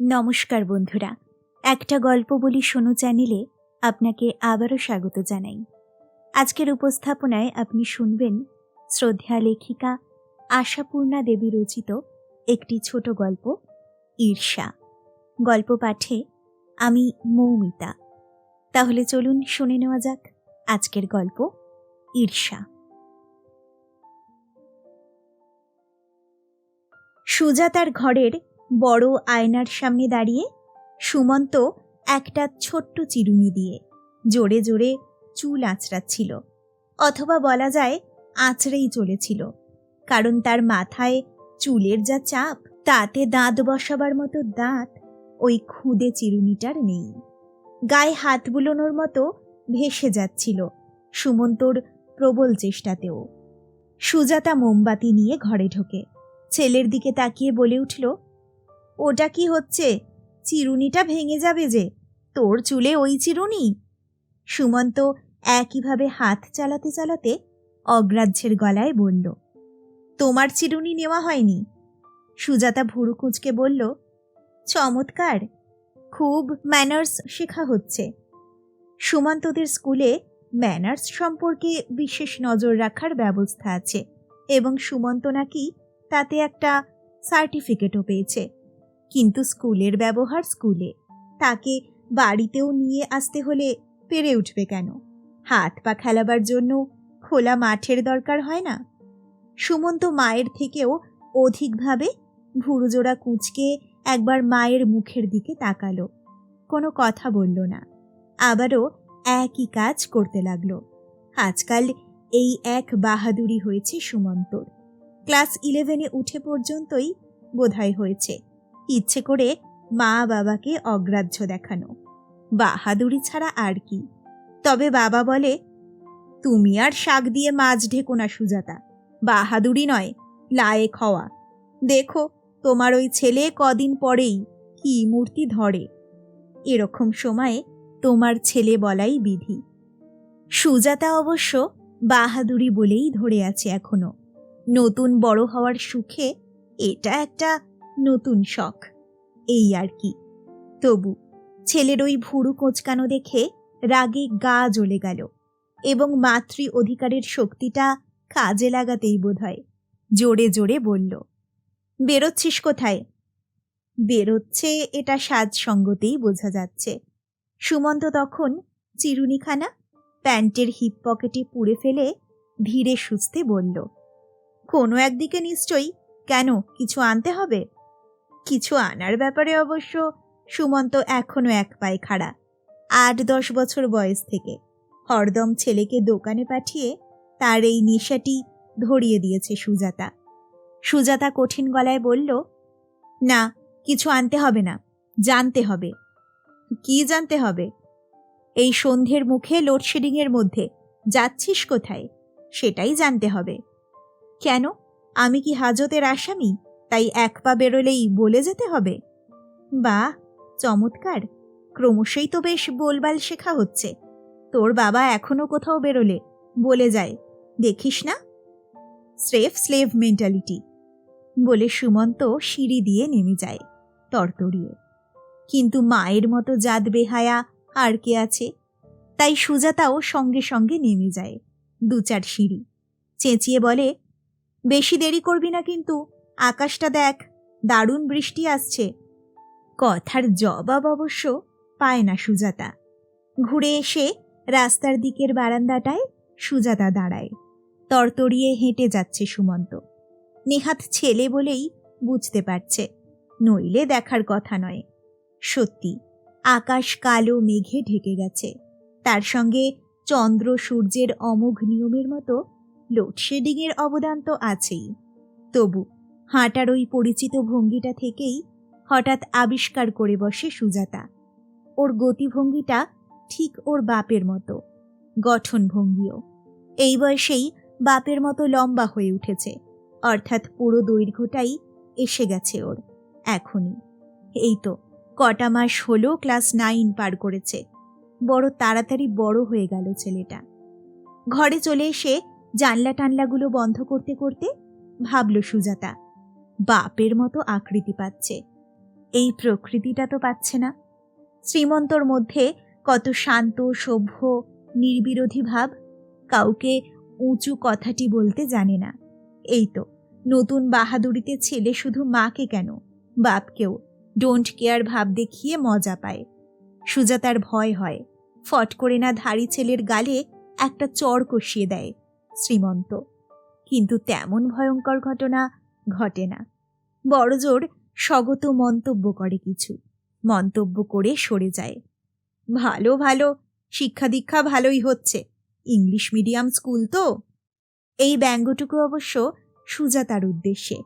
নমস্কার বন্ধুরা, একটা গল্প বলি শোনো চ্যানেলে আপনাকে আবারও স্বাগত জানাই। আজকের উপস্থাপনায় আপনি শুনবেন শ্রদ্ধা লেখিকা আশাপূর্ণা দেবী রচিত একটি ছোট গল্প, ঈর্ষা। গল্প পাঠে আমি মৌমিতা। তাহলে চলুন শুনে নেওয়া যাক আজকের গল্প, ঈর্ষা। সুজাতার ঘরের বড় আয়নার সামনে দাঁড়িয়ে সুমন্ত একটা ছোট্ট চিরুনি দিয়ে জোরে জোরে চুল আঁচড়াচ্ছিল। অথবা বলা যায় আঁচড়েই চলেছিল, কারণ তার মাথায় চুলের যা চাপ, তাতে দাঁত বসাবার মতো দাঁত ওই খুদে চিরুনিটার নেই। গায়ে হাত বুলোনোর মতো ভেসে যাচ্ছিল সুমন্তর প্রবল চেষ্টাতেও। সুজাতা মোমবাতি নিয়ে ঘরে ঢোকে, ছেলের দিকে তাকিয়ে বলে উঠল ওটা কি হচ্ছে? চিরুনিটা ভেঙে যাবে যে। তোর চুলে ওই চিরুনি। সুমন্ত একইভাবে হাত চালাতে চালাতে অগ্রাহ্যের গলায় বলল, তোমার চিরুনি নেওয়া হয়নি। সুজাতা ভুরু কুঁচকে বলল, চমৎকার। খুব ম্যানার্স শেখা হচ্ছে। সুমন্তদের স্কুলে ম্যানার্স সম্পর্কে বিশেষ নজর রাখার ব্যবস্থা আছে এবং সুমন্ত নাকি তাতে একটা সার্টিফিকেটও পেয়েছে। কিন্তু স্কুলের ব্যবহার স্কুলে। তাকে বাড়িতেও নিয়ে আসতে হলে পেরে উঠবে কেন? হাত পা খেলাবার জন্য খোলা মাঠের দরকার হয় না? সুমন্ত মায়ের থেকেও অধিকভাবে ভুরুজোড়া কুচকে একবার মায়ের মুখের দিকে তাকালো। কোনো কথা বলল না। আবারও একই কাজ করতে লাগল। আজকাল এই এক বাহাদুরি হয়েছে সুমন্তর। ক্লাস ইলেভেনে উঠে পর্যন্তই বোধহয় হয়েছে। ইচ্ছে করে মা বাবাকে অগ্রাহ্য দেখানো। বাহাদুরি ছাড়া আর কি। তবে বাবা বলে, তুমি আর শাক দিয়ে মাছ ঢেকো না সুজাতা। বাহাদুরি নয়, লায়েক হওয়া। দেখো, তোমার ওই ছেলে কদিন পরেই কি মূর্তি ধরে। এরকম সময়ে তোমার ছেলে বলাই বিধি। সুজাতা অবশ্য বাহাদুরি বলেই ধরে আছে এখনও। নতুন বড় হওয়ার সুখে এটা একটা নতুন শখ। এই আর কি। তবু ছেলের ওই ভুরু কোঁচকানো দেখে রাগে গা জ্বলে গেল এবং মাতৃ অধিকারের শক্তিটা কাজে লাগাতেই বোধহয় জোরে জোরে বলল, বেরোচ্ছিস কোথায়? বেরোচ্ছে এটা সাজসঙ্গতেই বোঝা যাচ্ছে। সুমন্ত তখন চিরুনিখানা প্যান্টের হিপ পকেটে পুড়ে ফেলে ধীরে সুস্থে বলল, কোনো একদিকে নিশ্চয়ই কেন কিছু আনতে হবে? কিছু আনার ব্যাপারে অবশ্য সুমন্ত এখনও এক পায়ে খাড়া। আট দশ বছর বয়স থেকে হরদম ছেলেকে দোকানে পাঠিয়ে তার এই নেশাটি ধরিয়ে দিয়েছে সুজাতা। সুজাতা কঠিন গলায় বলল, না, কিছু আনতে হবে না, জানতে হবে। কি জানতে হবে? এই সন্ধ্যের মুখে লোডশেডিংয়ের মধ্যে যাচ্ছিস কোথায়, সেটাই জানতে হবে। কেন? আমি কি হাজতের আসামি? তাই এক পা বেরোলেই বলে যেতে হবে। বা চমৎকার। ক্রমশই তো বেশ বলবাল শেখা হচ্ছে। তোর বাবা এখনও কোথাও বেরোলে, বলে যায়। দেখিস না? স্রেফ স্লেভ মেন্টালিটি। বলে সুমন্ত সিঁড়ি দিয়ে নেমে যায়, তরতরিয়ে। কিন্তু মায়ের মতো জাত বেহায়া আর কে আছে? তাই সুজাতাও সঙ্গে সঙ্গে নেমে যায়, দু চার সিঁড়ি। চেঁচিয়ে বলে, বেশি দেরি করবি না কিন্তু আকাশটা দেখ, দারুণ বৃষ্টি আসছে। কথার জবাব অবশ্য পায় না সুজাতা। ঘুরে এসে রাস্তার দিকের বারান্দাটায় সুজাতা দাঁড়ায়। তরতরিয়ে হেঁটে যাচ্ছে সুমন্ত। নেহাত ছেলে বলেই বুঝতে পারছে, নইলে দেখার কথা নয়। সত্যি, আকাশ কালো মেঘে ঢেকে গেছে। তার সঙ্গে চন্দ্র সূর্যের অমোঘ নিয়মের মতো লোডশেডিংয়ের অবদান তো আছেই। তবু হাঁটার ওই পরিচিত ভঙ্গিটা থেকেই হঠাৎ আবিষ্কার করে বসে সুজাতা। ওর গতিভঙ্গিটা ঠিক ওর বাপের মতো, গঠন ভঙ্গিও। এই বয়সেই বাপের মতো লম্বা হয়ে উঠেছে, অর্থাৎ পুরো দৈর্ঘ্যটাই এসে গেছে ওর, এখনই। এই তো কটা মাস হলো ক্লাস নাইন পার করেছে, বড় তাড়াতাড়ি বড় হয়ে গেল ছেলেটা। ঘরে চলে এসে জানলা টানলাগুলো বন্ধ করতে করতে ভাবল সুজাতা বাপের মতো আকৃতি পাচ্ছে। এই প্রকৃতিটা তো পাচ্ছে না। শ্রীমন্তর মধ্যে কত শান্ত, সভ্য, নির্বিরোধী ভাব কাউকে উঁচু কথাটি বলতে জানে না। এই তো, নতুন বাহাদুরিতে ছেলে শুধু মাকে কেন? বাপকেও ডোন্ট কেয়ার ভাব দেখিয়ে মজা পায়। সুজাতার ভয় হয়। ফট করে না ধাড়ি ছেলের গালে একটা চর কষিয়ে দেয় শ্রীমন্ত। কিন্তু তেমন ভয়ঙ্কর ঘটনা ঘটে না। বড়জোর স্বগত মন্তব্য করে কিছু। মন্তব্য করে সরে যায়। ভালো ভালো। শিক্ষা দীক্ষা ভালোই হচ্ছে। ইংলিশ মিডিয়াম স্কুল তো। এই ব্যঙ্গটুকু অবশ্য সুজাতার উদ্দেশ্যে।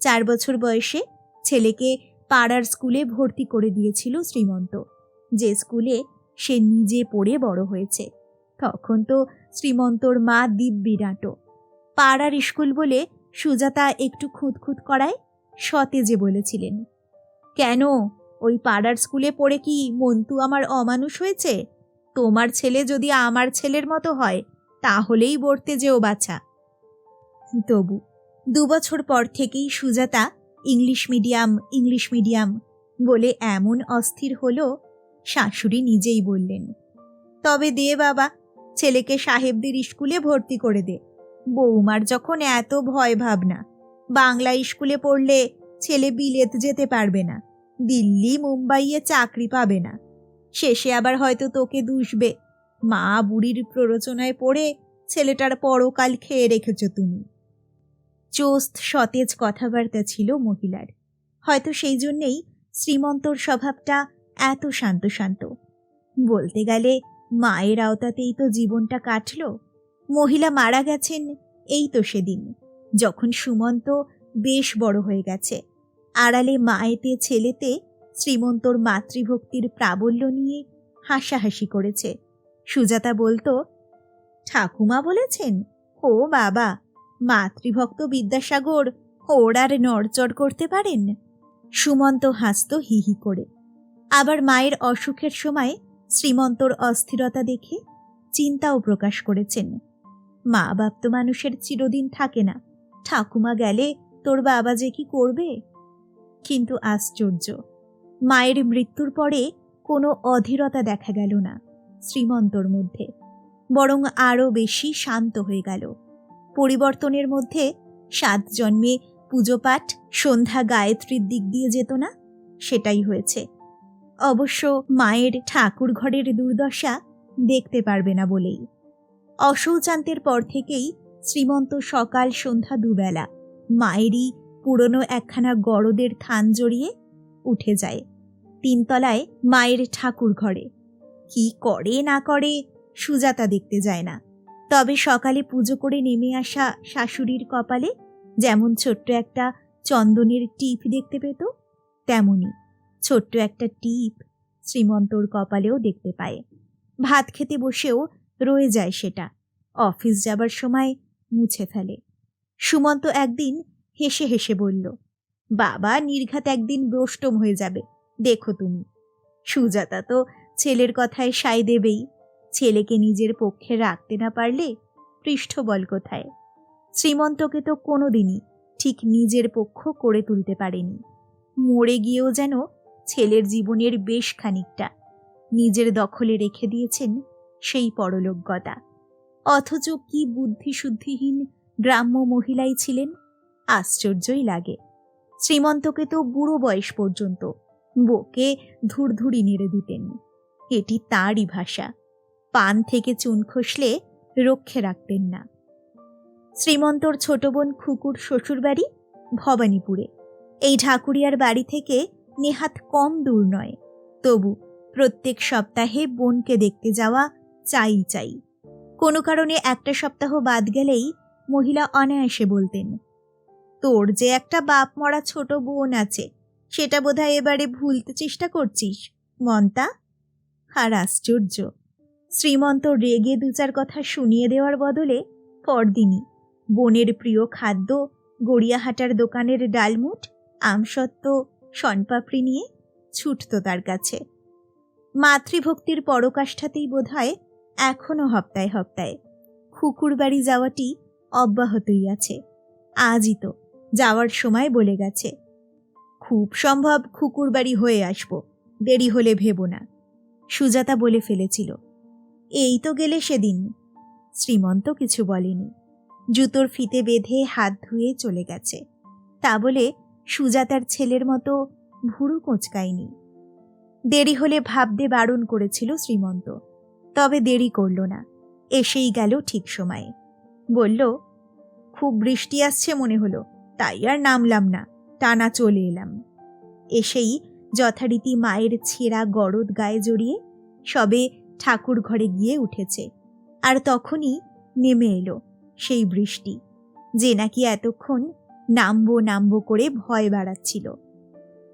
চার বছর বয়সে ছেলেকে পাড়ার স্কুলে ভর্তি করে দিয়েছিল শ্রীমন্ত। যে স্কুলে সে নিজে পড়ে বড় হয়েছে। তখন তো শ্রীমন্তর মা দিব্যি ডাঁটো পাড়ার স্কুল বলে সুজাতা একটু খুঁতখুত করায় সতেজে বলেছিলেন, কেন? ওই পাড়ার স্কুলে পড়ে কি মন্তু আমার অমানুষ হয়েছে? তোমার ছেলে যদি আমার ছেলের মতো হয়, তাহলেই বর্তে যেও বাছা। তবু দুবছর পর থেকেই Sujata English medium English medium বলে এমন অস্থির হলো, শাশুড়ি নিজেই বললেন, তবে দে বাবা, ছেলেকে সাহেবদের স্কুলে ভর্তি করে দে। বৌমার যখন এত ভয় ভাবনা, বাংলা স্কুলে পড়লে ছেলে বিলেত যেতে পারবে না, দিল্লি মুম্বাইয়ে চাকরি পাবে না। শেষে আবার হয়তো তোকে দুষবে। মা বুড়ির প্ররোচনায় পড়ে ছেলেটার পরকাল খেয়ে রেখেছ তুমি। চোস্ত সতেজ কথাবার্তা ছিল মহিলার। হয়তো সেই জন্যেই শ্রীমন্তর স্বভাবটা এত শান্ত শান্ত। বলতে গেলে মায়ের আওতাতেই তো জীবনটা কাটল। মহিলা মারা গেছেন, এই তো সেদিন। যখন সুমন্ত বেশ বড় হয়ে গেছে, আড়ালে মায়েতে ছেলেতে শ্রীমন্তর মাতৃভক্তির প্রাবল্য নিয়ে হাসাহাসি করেছে। সুজাতা বলতো, ঠাকুমা বলেছেন, ও বাবা, মাতৃভক্ত বিদ্যাসাগর ওর আর নড়চড় করতে পারেন? সুমন্ত হাসত হি হি করে। আবার মায়ের অসুখের সময় শ্রীমন্তর অস্থিরতা দেখে চিন্তাও প্রকাশ করেছেন। মা বাপ তো মানুষের চিরদিন থাকে না। ঠাকুমা গেলে তোর বাবা যে কি করবে? কিন্তু আশ্চর্য, মায়ের মৃত্যুর পরে কোনো অধীরতা দেখা গেল না শ্রীমন্তর মধ্যে। বরং আরও বেশি শান্ত হয়ে গেল। পরিবর্তনের মধ্যে সাত জন্মে পুজোপাঠ, সন্ধ্যা গায়ত্রীর দিক দিয়ে যেত না? সেটাই হয়েছে। অবশ্য মায়ের ঠাকুর ঘরের দুর্দশা দেখতে পারবে না বলেই। অশৌচান্তের পর থেকেই শ্রীমন্ত সকাল সন্ধ্যা দুবেলা মায়েরই পুরনো একখানা গড়দের থান জড়িয়ে উঠে যায়। তিনতলায় মায়ের ঠাকুর ঘরে। কি করে না করে সুজাতা দেখতে যায় না। তবে সকালে পুজো করে নেমে আসা শাশুড়ির কপালে যেমন ছোট্ট একটা চন্দনের টিপ দেখতে পেত, তেমনি ছোট্ট একটা টিপ শ্রীমন্তর কপালেও দেখতে পায়। ভাত খেতে বসেও রয়ে যায় সেটা। অফিস যাবার সময় মুছে ফেলে। সুমন্ত একদিন হেসে হেসে বলল, বাবা, নির্ঘাত একদিন বষ্টম হয়ে যাবে। দেখো তুমি। সুজাতা তো ছেলের কথায় সায় দেবেই। ছেলেকে নিজের পক্ষে রাখতে না পারলে পৃষ্ঠবল কোথায়? শ্রীমন্তকে তো কোনোদিনই ঠিক নিজের পক্ষ করে তুলতে পারেনি। মরে গিয়েও যেন ছেলের জীবনের বেশ খানিকটা নিজের দখলে রেখে দিয়েছেন সেই পরলোকগতা। অথচ কি বুদ্ধিশুদ্ধিহীন গ্রাম্য মহিলাই ছিলেন, আশ্চর্যই লাগে। শ্রীমন্তকে তো বুড়ো বয়স পর্যন্ত বকে ধুরধুরি নেড়ে দিতেন। এটি তাঁরই ভাষা। পান থেকে চুন খসলে রক্ষে রাখতেন না। শ্রীমন্তর ছোট বোন খুকুর শ্বশুরবাড়ি ভবানীপুরে। এই ঢাকুরিয়ার বাড়ি থেকে নেহাত কম দূর নয়। তবু প্রত্যেক সপ্তাহে বোনকে দেখতে যাওয়া চাই চাই। কোনো কারণে একটা সপ্তাহ বাদ গেলেই মহিলা অনায়াসে বলতেন, তোর যে একটা বাপ মরা ছোট বোন আছে, সেটা বোধহয় এবারে ভুলতে চেষ্টা করছিস, মন্তা? আর আশ্চর্য। শ্রীমন্ত রেগে দু চার কথা শুনিয়ে দেওয়ার বদলে পরদিনই বোনের প্রিয় খাদ্য, গড়িয়াহাটার দোকানের ডালমুট, আমসত্ত্ব, শনপাপড়ি নিয়ে ছুটত তার কাছে। মাতৃভক্তির পরকাষ্ঠাতেই বোধ হয় এখনও হপ্তায় হপ্তায়। খুকুর বাড়ি যাওয়াটি অব্যাহতই আছে। আজই তো, যাওয়ার সময় বলে গেছে। খুব সম্ভব খুকুর বাড়ি হয়ে আসব, দেরি হলে ভেবো না, সুজাতা বলে ফেলেছিল। এই তো গেলে সেদিন, শ্রীমন্ত কিছু বলেনি। জুতোর ফিতে বেঁধে হাত ধুয়ে চলে গেছে। তা বলে সুজাতার ছেলের মতো ভুরু কোঁচকায়নি। দেরি হলে ভাবতে বারণ করেছিল শ্রীমন্ত। তবে দেরি করল না। এসেই গেল ঠিক সময়ে। বলল, খুব বৃষ্টি আসছে মনে হলো, তাই আর নামলাম না। টানা চলে এলাম। এসেই যথারীতি মায়ের ছেঁড়া গরদ গায়ে জড়িয়ে সবে ঠাকুর ঘরে গিয়ে উঠেছে। আর তখনই নেমে এলো সেই বৃষ্টি, যে নাকি এতক্ষণ নামবো নামবো করে ভয় বাড়াচ্ছিল।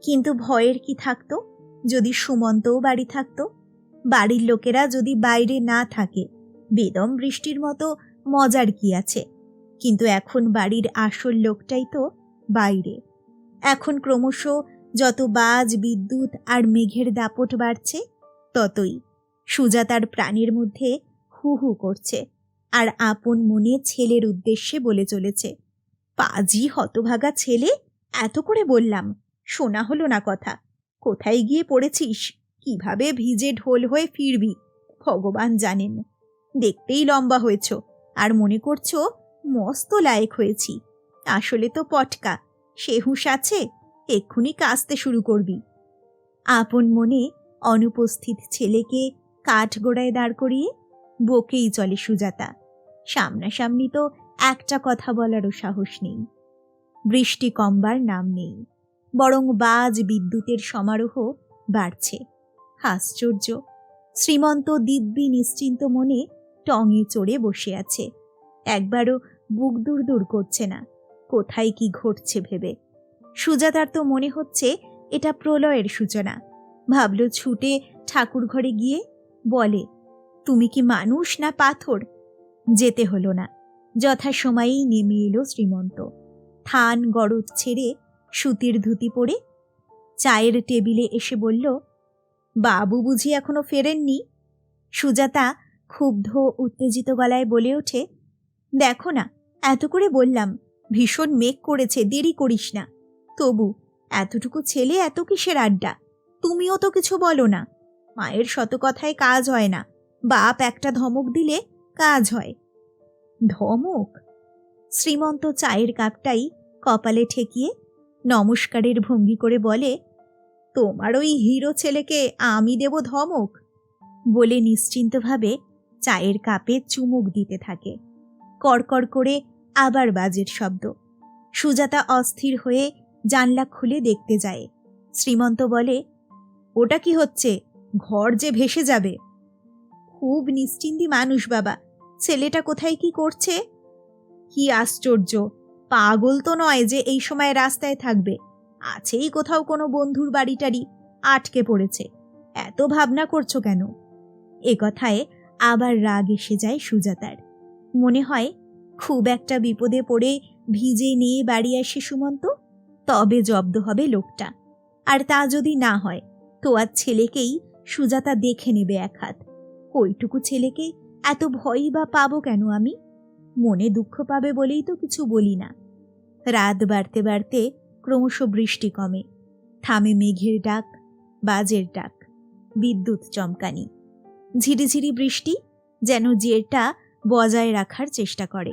কিন্তু ভয়ের কি থাকতো? যদি সুমন্তও বাড়ি থাকতো বাড়ির লোকেরা যদি বাইরে না থাকে, বেদম বৃষ্টির মতো মজার কি আছে? কিন্তু এখন বাড়ির আসল লোকটাই তো বাইরে। এখন ক্রমশ যত বাজ, বিদ্যুৎ আর মেঘের দাপট বাড়ছে, ততই সুজাতার প্রাণের মধ্যে হু হু করছে আর আপন মনে ছেলের উদ্দেশ্যে বলে চলেছে, পাজি হতভাগা ছেলে, এত করে বললাম, শোনা হলো না কথা, কোথায় গিয়ে পড়েছিস? কীভাবে ভিজে ঢোল হয়ে ফিরবি? ভগবান জানেন। দেখতেই লম্বা হয়েছ, আর মনে করছ মস্ত লায়েক হয়েছি। আসলে তো পটকা সে হুঁশ আছে, এক্ষুনি কাঁচতে শুরু করবি। আপন মনে অনুপস্থিত ছেলেকে কাঠগোড়ায় দাঁড় করিয়ে বকেই চলে সুজাতা। সামনাসামনি তো একটা কথা বলারও সাহস নেই। বৃষ্টি কমবার নাম নেই, বরং বাজ বিদ্যুতের সমারোহ বাড়ছে। আশ্চর্য শ্রীমন্ত দিব্যি নিশ্চিন্ত মনে টঙে চড়ে বসে আছে। একবারও বুক দূর দূর করছে না। কোথায় কি ঘটছে ভেবে? সুজাতার তো মনে হচ্ছে এটা প্রলয়ের সূচনা। ভাবল ছুটে ঠাকুর ঘরে গিয়ে বলে, তুমি কি মানুষ না পাথর? যেতে হলো না। যথাসময়েই নেমে এলো শ্রীমন্ত। থান গরদ ছেড়ে সুতির ধুতি পরে চায়ের টেবিলে এসে বলল বাবু বুঝি এখনও ফেরেননি? সুজাতা ক্ষুব্ধ, উত্তেজিত গলায় বলে ওঠে, দেখো না, এত করে বললাম, ভীষণ মেঘ করেছে, দেরি করিস না। তবু এতটুকু ছেলে এত কিসের আড্ডা? তুমিও তো কিছু বলো না। মায়ের শত কথায় কাজ হয় না, বাপ একটা ধমক দিলে কাজ হয়। ধমক? শ্রীমন্ত চায়ের কাপটাই কপালে ঠেকিয়ে নমস্কারের ভঙ্গি করে বলে তোমার ওই হিরো ছেলেকে আমি দেব ধমক বলে নিশ্চিন্তভাবে চায়ের কাপে চুমুক দিতে থাকে। কড়কড় করে আবার বাজের শব্দ। সুজাতা অস্থির হয়ে জানলা খুলে দেখতে যায়। শ্রীমন্ত বলে, ওটা কি হচ্ছে? ঘর যে ভেসে যাবে। খুব নিশ্চিন্তি মানুষ বাবা। ছেলেটা কোথায় কি করছে? কি আশ্চর্য! পাগল তো নয় যে এই সময় রাস্তায় থাকবে। আছেই কোথাও কোনো বন্ধুর বাড়িটারি আটকে পড়েছে। এত ভাবনা করছ কেন? এ কথায় আবার রাগ এসে যায় সুজাতার। মনে হয় খুব একটা বিপদে পড়ে ভিজে নিয়ে বাড়ি আসে সুমন্ত, তবে জব্দ হবে লোকটা। আর তা যদি না হয়, তো আর ছেলেকেই সুজাতা দেখে নেবে এক হাত। ওইটুকু ছেলেকে এত ভয়ই বা পাবো কেন আমি? মনে দুঃখ পাবে বলেই তো কিছু বলি না। রাত বাড়তে বাড়তে ক্রমশ বৃষ্টি কমে। থামে মেঘের ডাক, বাজের ডাক, বিদ্যুৎ চমকানি। ঝিরিঝিরি বৃষ্টি যেন জেরটা বজায় রাখার চেষ্টা করে।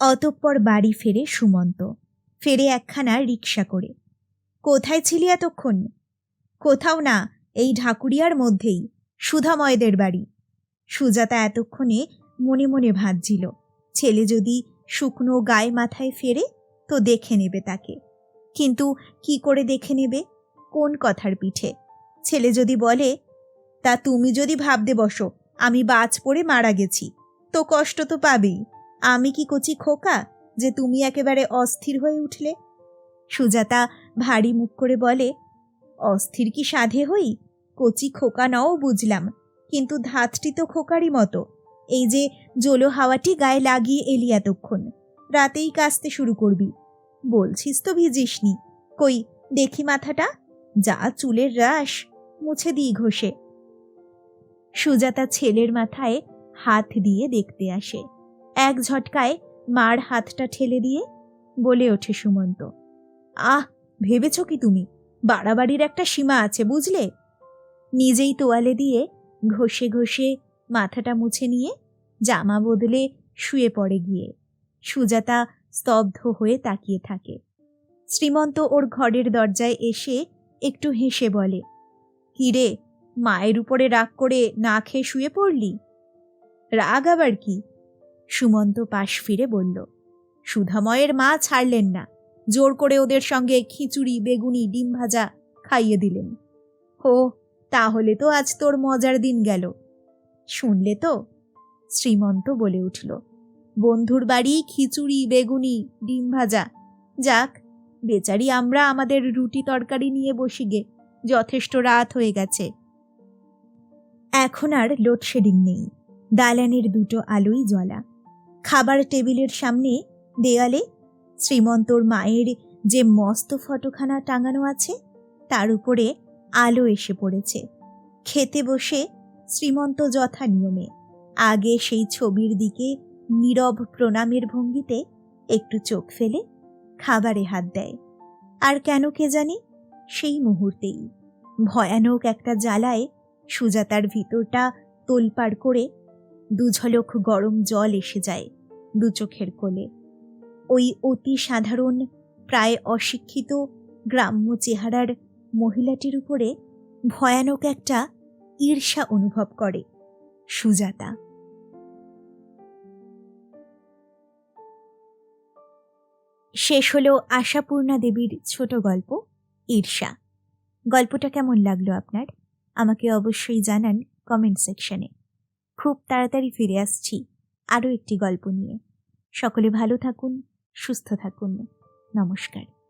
অতঃপর বাড়ি ফেরে সুমন্ত। ফেরে একখানা রিক্সা করে। কোথায় ছিলি এতক্ষণ? কোথাও না, এই ঢাকুরিয়ার মধ্যেই, সুধাময়দের বাড়ি। সুজাতা এতক্ষণে মনে মনে ভাবছিল, ছেলে যদি শুকনো গায়ে মাথায় ফেরে তো দেখে নেবে তাকে। কিন্তু কি করে দেখে নেবে? কোন কথার পিঠে? ছেলে যদি বলে, তা তুমি যদি ভাবতে বসো, আমি বাজ পড়ে মারা গেছি, তো কষ্ট তো পাবেই। আমি কি কচি খোকা যে তুমি একেবারে অস্থির হয়ে উঠলে? সুজাতা ভারী মুখ করে বলে, অস্থির কি সাধে হই? কচি খোকা নাও বুঝলাম, কিন্তু ধাতটি তো খোকারই মতো। এই যে জলো হাওয়াটি গায়ে লাগিয়ে এলি এতক্ষণ। রাতেই কাচতে শুরু করবি। বলছিস তো ভিজিসনি। কই, দেখি মাথাটা। যা চুলের রাস মুছে দিই ঘষে। সুজাতা ছেলের মাথায় হাত দিয়ে দেখতে আসে। এক ঝটকায় মার হাতটা ঠেলে দিয়ে বলে ওঠে সুমন্ত। আহ, ভেবেছ কি তুমি? বাড়াবাড়ির একটা সীমা আছে, বুঝলে? নিজেই তোয়ালে দিয়ে ঘষে ঘষে মাথাটা মুছে নিয়ে জামা বদলে শুয়ে পড়ে গিয়ে। সুজাতা স্তব্ধ হয়ে তাকিয়ে থাকে। শ্রীমন্ত ওর ঘরের দরজায় এসে একটু হেসে বলে, কিরে, মায়ের উপরে রাগ করে না খেয়ে শুয়ে পড়লি? রাগ আবার কি? সুমন্ত পাশ ফিরে বলল, সুধাময়ের মা ছাড়লেন না। জোর করে ওদের সঙ্গে খিচুড়ি, বেগুনি, ডিম ভাজা খাইয়ে দিলেন। ও তাহলে তো আজ তোর মজার দিন গেল। শুনলে তো? শ্রীমন্ত বলে উঠল বন্ধুর বাড়ি খিচুড়ি, বেগুনি, ডিম ভাজা। যাক, বেচারি আমরা আমাদের রুটি তরকারি নিয়ে বসি গে, যথেষ্ট রাত হয়ে গেছে। এখন আর লোডশেডিং নেই, দালানের দুটো আলোই জ্বলা। খাবার টেবিলের সামনে দেয়ালে শ্রীমন্তর মায়ের যে মস্ত ফটোখানা টাঙানো আছে, তার উপরে আলো এসে পড়েছে। খেতে বসে শ্রীমন্ত যথা নিয়মে আগে সেই ছবির দিকে নীরব প্রণামের ভঙ্গিতে একটু চোখ ফেলে খাবারে হাত দেয়। আর কেন কে জানি সেই মুহূর্তেই ভয়ানক একটা জ্বালায় সুজাতার ভিতরটা তোলপাড় করে দুঝলক গরম জল এসে যায় দু চোখের কোলে। ওই অতি সাধারণ, প্রায় অশিক্ষিত গ্রাম্য চেহারার মহিলাটির উপরে ভয়ানক একটা ঈর্ষা অনুভব করে সুজাতা। শেষ হলো আশাপূর্ণা দেবীর ছোট গল্প, ঈর্ষা। গল্পটা কেমন লাগল আপনার? আমাকে অবশ্যই জানান কমেন্ট সেকশনে খুব তাড়াতাড়ি ফিরে আসছি আরও একটি গল্প নিয়ে। সকলে ভালো থাকুন, সুস্থ থাকুন। নমস্কার।